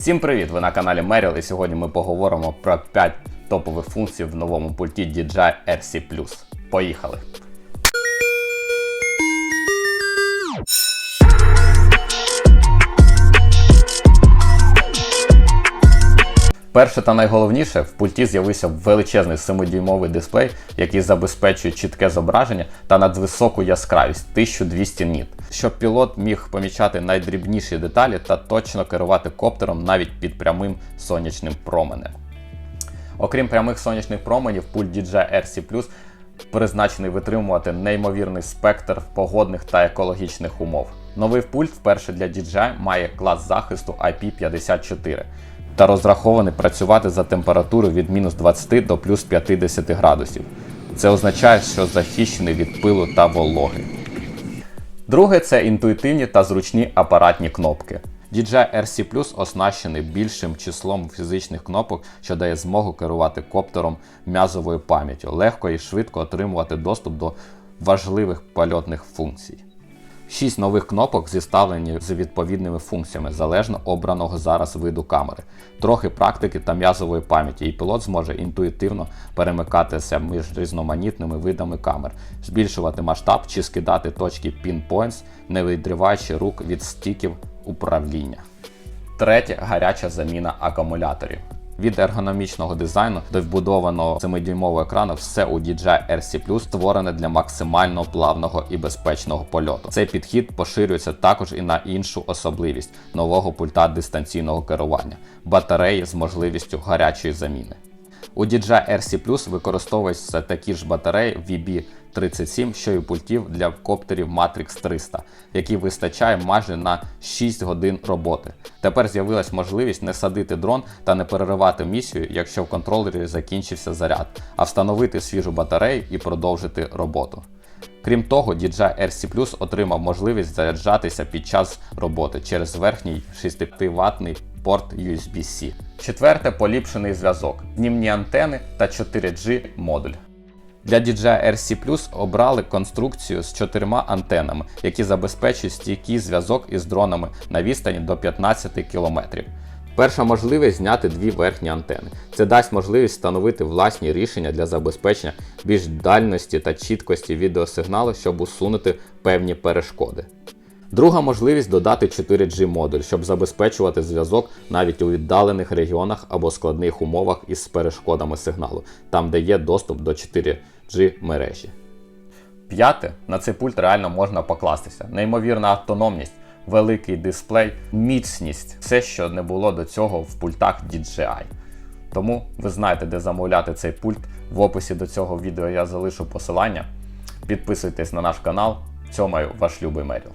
Всім привіт! Ви на каналі Merrill і сьогодні ми поговоримо про 5 топових функцій в новому пульті DJI RC Поїхали! Перше та найголовніше, в пульті з'явився величезний 7-дюймовий дисплей, який забезпечує чітке зображення та надвисоку яскравість 1200 ніт, щоб пілот міг помічати найдрібніші деталі та точно керувати коптером навіть під прямим сонячним променем. Окрім прямих сонячних променів, пульт DJI RC призначений витримувати неймовірний спектр погодних та екологічних умов. Новий пульт вперше для DJI має клас захисту IP54 та розрахований працювати за температурою від мінус 20 до плюс 50 градусів. Це означає, що захищений від пилу та вологи. Друге це інтуїтивні та зручні апаратні кнопки. DJI RC Plus оснащений більшим числом фізичних кнопок, що дає змогу керувати коптером м'язовою пам'яттю, легко і швидко отримувати доступ до важливих польотних функцій. Шість нових кнопок зіставлені з відповідними функціями залежно обраного зараз виду камери, трохи практики та м'язової пам'яті, і пілот зможе інтуїтивно перемикатися між різноманітними видами камер, збільшувати масштаб чи скидати точки pinpoints, не відриваючи рук від стіків управління. Третє гаряча заміна акумуляторів. Від ергономічного дизайну до вбудованого 7-дюймового екрану все у DJI RC створене для максимально плавного і безпечного польоту. Цей підхід поширюється також і на іншу особливість нового пульта дистанційного керування батареї з можливістю гарячої заміни. У DJI RC використовуються такі ж батареї VB37, що й у пультів для коптерів Matrix 300, які вистачає майже на 6 годин роботи. Тепер з'явилась можливість не садити дрон та не переривати місію, якщо в контролері закінчився заряд, а встановити свіжу батарею і продовжити роботу. Крім того, DJI RC Plus отримав можливість заряджатися під час роботи через верхній 6-ваттний порт USB-C. Четверте поліпшений зв'язок, знімні антени та 4G модуль. Для DJI RC Plus обрали конструкцію з чотирма антенами, які забезпечують стійкий зв'язок із дронами на відстані до 15 км. Перша можливість зняти дві верхні антени. Це дасть можливість встановити власні рішення для забезпечення більш дальності та чіткості відеосигналу, щоб усунути певні перешкоди. Друга можливість додати 4G модуль, щоб забезпечувати зв'язок навіть у віддалених регіонах або складних умовах із перешкодами сигналу, там де є доступ до 4G мережі. П'яте, на цей пульт реально можна покластися. Неймовірна автономність, великий дисплей, міцність все, що не було до цього в пультах DJI. Тому ви знаєте, де замовляти цей пульт. В описі до цього відео я залишу посилання. Підписуйтесь на наш канал. Цьомаю ваш любий Меріл.